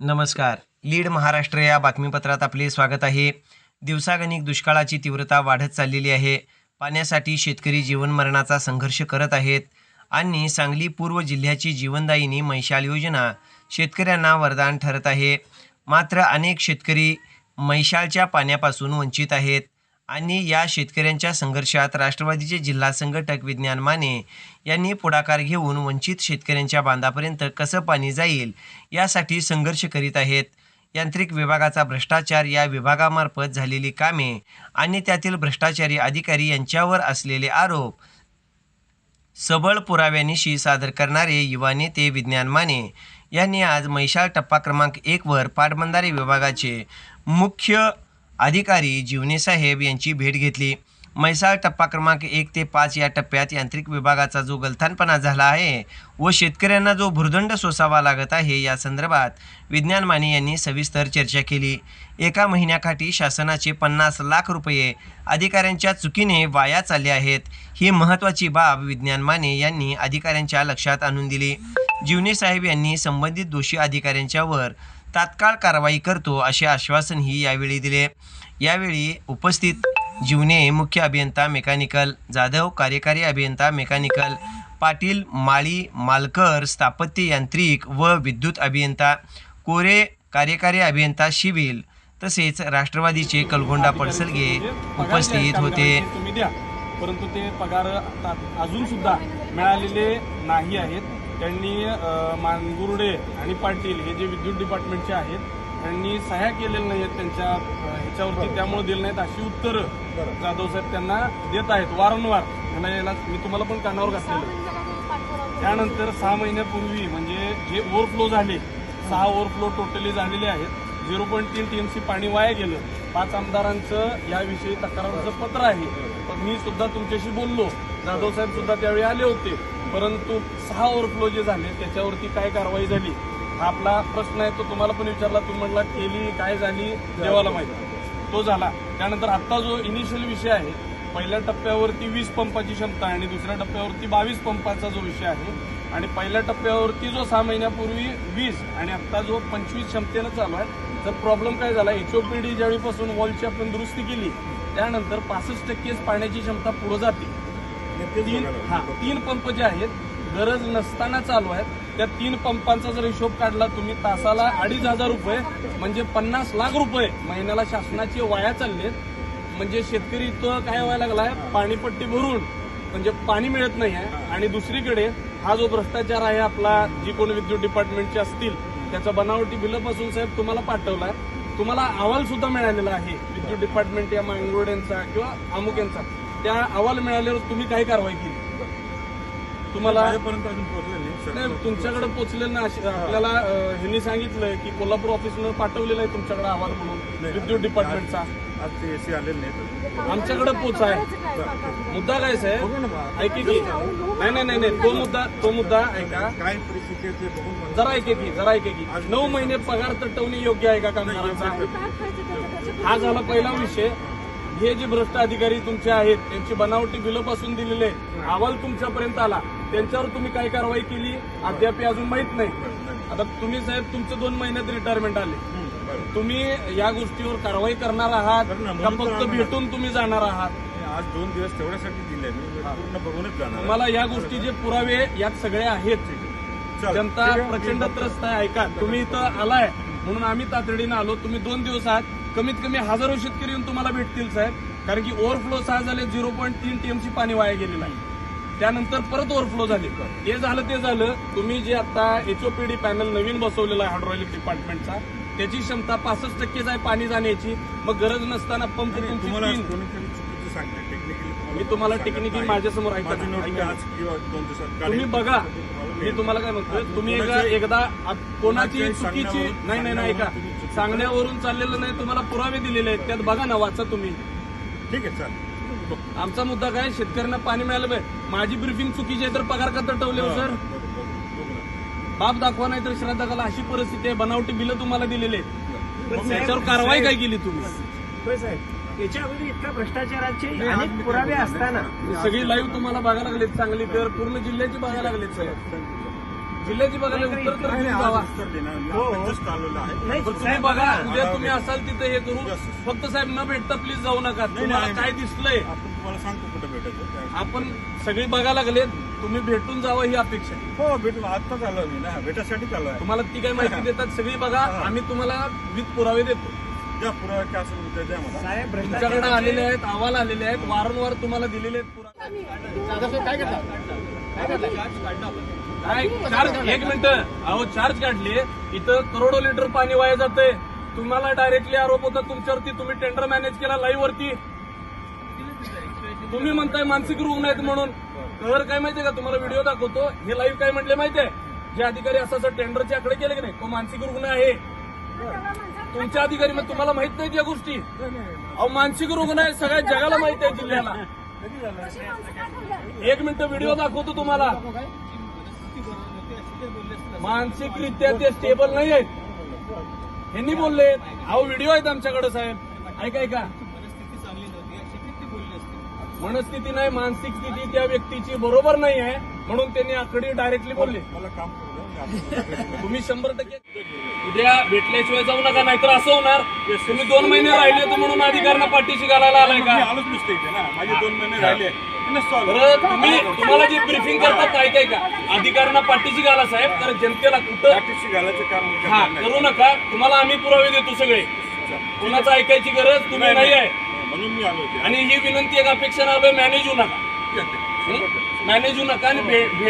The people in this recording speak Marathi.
नमस्कार. लीड महाराष्ट्र या बातमीपत्रात आपले स्वागत आहे. दिवसागणिक दुष्काळाची तीव्रता वाढत चाललेली आहे. पाण्यासाठी शेतकरी जीवनमरणाचा संघर्ष करत आहेत आणि सांगली पूर्व जिल्ह्याची जीवनदायिनी मैशाल योजना शेतकऱ्यांना वरदान ठरत आहे. मात्र अनेक शेतकरी मैशालच्या पाण्यापासून वंचित आहेत. आणि या शेतकऱ्यांच्या संघर्षात राष्ट्रवादीचे जिल्हा संघटक विज्ञान माने यांनी पुढाकार घेऊन वंचित शेतकऱ्यांच्या बांधापर्यंत कसं पाणी जाईल यासाठी संघर्ष करीत आहेत. यांत्रिक विभागाचा भ्रष्टाचार या विभागामार्फत झालेली कामे आणि त्यातील भ्रष्टाचारी अधिकारी यांच्यावर असलेले आरोप सबळ पुराव्यानिशी सादर करणारे युवा नेते विज्ञान माने यांनी आज मैशाळ टप्पा क्रमांक एकवर पाटबंधारे विभागाचे मुख्य अधिकारी जीवने साहेब यांची भेट घेतली. म्हैसाळ टप्पा क्रमांक एक ते पाच या टप्प्यात यांत्रिक विभागाचा जो गलथानपणा झाला आहे व शेतकऱ्यांना जो भुर्दंड सोसावा लागत आहे या संदर्भात विज्ञान माने यांनी सविस्तर चर्चा केली. एका महिन्याकाठी शासनाचे पन्नास लाख रुपये अधिकाऱ्यांच्या चुकीने वाया चालले आहेत. ही महत्त्वाची बाब विज्ञान माने यांनी अधिकाऱ्यांच्या लक्षात आणून दिली. जीवने साहेब यांनी संबंधित दोषी अधिकाऱ्यांच्यावर तात्काळ कारवाई करतो असे आश्वासनही यावेळी दिले. यावेळी उपस्थित जीवने मुख्य अभियंता मेकॅनिकल जाधव कार्यकारी अभियंता मेकॅनिकल पाटील माळी मालकर स्थापत्य यांत्रिक व विद्युत अभियंता कोरे कार्यकारी अभियंता शिविल तसेच राष्ट्रवादीचे कलगोंडा पडसलगे उपस्थित होते. परंतु ते पगार अजून सुद्धा मिळालेले नाही आहेत. त्यांनी मानगुर्डे आणि पाटील हे जे विद्युत डिपार्टमेंटचे आहेत त्यांनी सह्या केलेल्या नाही आहेत त्यांच्या ह्याच्यावरती. त्यामुळे दिले नाहीत अशी उत्तरं जाधव साहेब त्यांना देत आहेत वारंवार. त्यांना याला मी तुम्हाला पण कानावर घातलेलं. त्यानंतर सहा महिन्यापूर्वी म्हणजे जे ओव्हरफ्लो झाले सहा ओव्हरफ्लो टोटली झालेले आहेत. झिरो पॉईंट तीन टी एम सी पाणी वाया गेलं. पाच आमदारांचं याविषयी तक्रारचं पत्र आहे. पण मी सुद्धा तुमच्याशी बोललो. जाधव साहेब सुद्धा त्यावेळी आले होते. परंतु सहा ओव्हरफ्लो जे झाले त्याच्यावरती काय कारवाई झाली? हा आपला प्रश्न आहे तो तुम्हाला पण विचारला. तुम्ही म्हटला केली काय झाली देवाला माहिती. तो झाला. त्यानंतर आत्ता जो इनिशियल विषय आहे पहिल्या टप्प्यावरती वीस पंपाची क्षमता आणि दुसऱ्या टप्प्यावरती बावीस पंपाचा जो विषय आहे आणि पहिल्या टप्प्यावरती जो सहा महिन्यापूर्वी वीस आणि आता जो पंचवीस क्षमतेनं चालू आहे तर प्रॉब्लेम काय झाला? एचओपीडी ज्यावेळीपासून वॉलची आपण दुरुस्ती केली त्यानंतर पासष्ट टक्केच पाण्याची क्षमता पुढे जाते. तीन हा तीन पंप जे आहेत गरज नसताना चालू आहेत त्या तीन पंपांचा जर हिशोब काढला तुम्ही तासाला अडीच हजार रुपये म्हणजे पन्नास लाख रुपये महिन्याला शासनाचे वाया चाललेत. म्हणजे शेतकरी इथं काय व्हायला लागलाय? पाणीपट्टी भरून म्हणजे पाणी मिळत नाही आहे. आणि दुसरीकडे हा जो भ्रष्टाचार आहे आपला जी कोण विद्युत डिपार्टमेंटचे असतील त्याचा बनावटी बिलं पासून साहेब तुम्हाला पाठवलाय. तुम्हाला अहवाल सुद्धा मिळालेला आहे विद्युत डिपार्टमेंट या मांगरोड यांचा किंवा अमुक यांचा. त्या अहवाल मिळाल्यावर तुम्ही काय कारवाई केली? तुम्हाला माझ्यापर्यंत अजून पोहोचले नाही नाही तुमच्याकडे पोहोचलेलं ना अशी- आपल्याला अं, ह्यांनी सांगितलंय की कोल्हापूर ऑफिसनं पाठवलेलं आहे तुमच्याकडे अहवाल म्हणून विद्युत डिपार्टमेंटचा आज ते एसी आलेले नाहीत आमच्याकडे पोच आहे. मुद्दा काय साहेब? बघू ना मग. ऐके की. नाही नाही नाही नाही तो मुद्दा तो मुद्दा ऐका. काय परिस्थिती आहे ते बघून मग. जरा ऐके की जरा ऐके की. नऊ महिने पगार तटवणे योग्य आहे का कामगारांचा? हा झाला पहिला विषय. हे जे भ्रष्ट अधिकारी तुमचे आहेत त्यांची बनावटी बिलं पासून दिलेले आहेत. अहवाल तुमच्यापर्यंत आला. त्यांच्यावर तुम्ही काय कारवाई केली? अद्याप अजून माहीत नाही. आता तुम्ही साहेब तुमचं दोन महिन्यात रिटायरमेंट आले. तुम्ही या गोष्टीवर कारवाई करणार आहात का फक्त भेटून तुम्ही जाणार आहात? आज दोन दिवस तेवढ्यासाठी दिले मी पूर्ण बघूनच जाणार. तुम्हाला या गोष्टीचे पुरावे यात सगळे आहेत. जनता. प्रचंड त्रस्त आहे. ऐका तुम्ही इथं आलाय म्हणून आम्ही तातडीनं आलो. तुम्ही दोन दिवस आहात. कमीत कमी हजारो शेतकरी येऊन तुम्हाला भेटतील साहेब. कारण की ओव्हरफ्लो सहा झाले झिरो पॉईंट तीन टीएमसी पाणी वाया गेलेलं आहे. त्यानंतर परत ओव्हरफ्लो झाले. ते झालं ते झालं. तुम्ही जे आता एचओपीडी पॅनल नवीन बसवलेला आहे हायड्रॉलिक डिपार्टमेंटचा त्याची क्षमता पासष्ट टक्केच आहे पाणी जाण्याची. मग गरज नसताना पंप मी तुम्हाला टेक्निकली माझ्यासमोर ऐका तुम्ही. बघा. मी. तुम्हाला काय म्हणतोय तुम्ही एकदा कोणाची- चुकीची नाही नाही नाही ऐका. सांगण्यावरून चाललेलं नाही तुम्हाला पुरावे दिलेले आहेत. त्यात बघा ना वाचा तुम्ही. ठीक आहे चालेल. आमचा मुद्दा काय? शेतकऱ्यांना पाणी मिळालं पाहिजे. माझी ब्रिफिंग चुकीची आहे तर पगार का तटवले हो सर. बाप दाखवा नाही तर श्रद्धा कला अशी परिस्थिती आहे. बनावटी बिलं तुम्हाला दिलेले. त्याच्यावर कारवाई काय केली तुम्ही? याच्या अगोदर भ्रष्टाचाराचे अनेक पुरावे असताना. सगळी लाईव्ह तुम्हाला बघायला लागलेत सांगली तर पूर्ण जिल्ह्याची बघायला लागलेत साहेब. जिल्ह्याची बघायला उत्तर तुम्ही. हो, हो. आपण बघा बघा. उद्या तुम्ही असाल तिथे हे करू. फक्त साहेब न भेटता प्लीज जाऊ नका. तुम्हाला. काय दिसलंय? आपण तुम्हाला सांगतो कुठे भेटायचं त्या- आपण सगळी बघायला लागले तुम्ही भेटून जावं ही अपेक्षा आहे. हो भेटू. आत्ताच आलो मी ना. भेटासाठीच आलो आहे तुम्हाला ती काही माहिती देतात सगळी बघा. आम्ही तुम्हाला विथ पुरावे देतो. ज्या पुरावे काय असेल द्या मला. साहेब तुमच्याकडे आलेले आहेत अहवाल आलेले आहेत. वारंवार तुम्हाला दिलेले आहेत पुरावे. काय काय चार्ज एक मिनिट. अहो चार्ज काढले. इथं करोडो लिटर पाणी वाया जाते तुम्हाला डायरेक्टली आरोप होता तुमच्यावरती. तुम्ही टेंडर मॅनेज केला लाईव्ह वरती. तुम्ही म्हणताय मानसिक रुग्ण आहेत म्हणून. तर काय माहितीये का? तुम्हाला व्हिडिओ दाखवतो. हे लाईव्ह काय म्हटले माहितीये? जे अधिकारी असं असं टेंडरचे आकडे केले की नाही तो मानसिक रुग्ण आहे. तुमच्या अधिकारी मग तुम्हाला माहीत नाहीत या गोष्टी. अहो मानसिक रुग्ण आहे सगळ्या जगाला माहीत आहे जिल्ह्याला. एक मिनिट व्हिडिओ दाखवतो तुम्हाला. मानसिकरित्या ते स्टेबल नाही आहेत यांनी बोलले अहो व्हिडिओ आहेत आमच्याकडे साहेब. ऐका ऐका. मनस्थिती नाही मानसिक स्थिती त्या व्यक्तीची बरोबर नाही आहे म्हणून त्यांनी आकडे डायरेक्टली बोलले. तुम्ही शंभर टक्के उद्या भेटल्याशिवाय जाऊ नका नाहीतर असं होणार. तुम्ही दोन महिने राहिले तर म्हणून अधिकाऱ्यांना पाठीशी घालायला आलाय का? आलोच नसते माझे दोन महिने राहिले. बरं तुम्ही तुम्हाला जे ब्रिफिंग करतात ना ऐकाय का? अधिकाऱ्यांना पाठीशी घाला साहेब कारण जनतेला कुठं पाठीशी घालायचं काम हा करणार नाही. करू नका. तुम्हाला आम्ही पुरावे देतो सगळे. कोणाचं ऐकायची गरज? तुम्ही नाही. आहे. म्हणून मी आलो. आणि ही विनंती एक अपेक्षा आलोय मॅनेज होऊ नका. मॅनेज होऊ नका आणि भे- भे-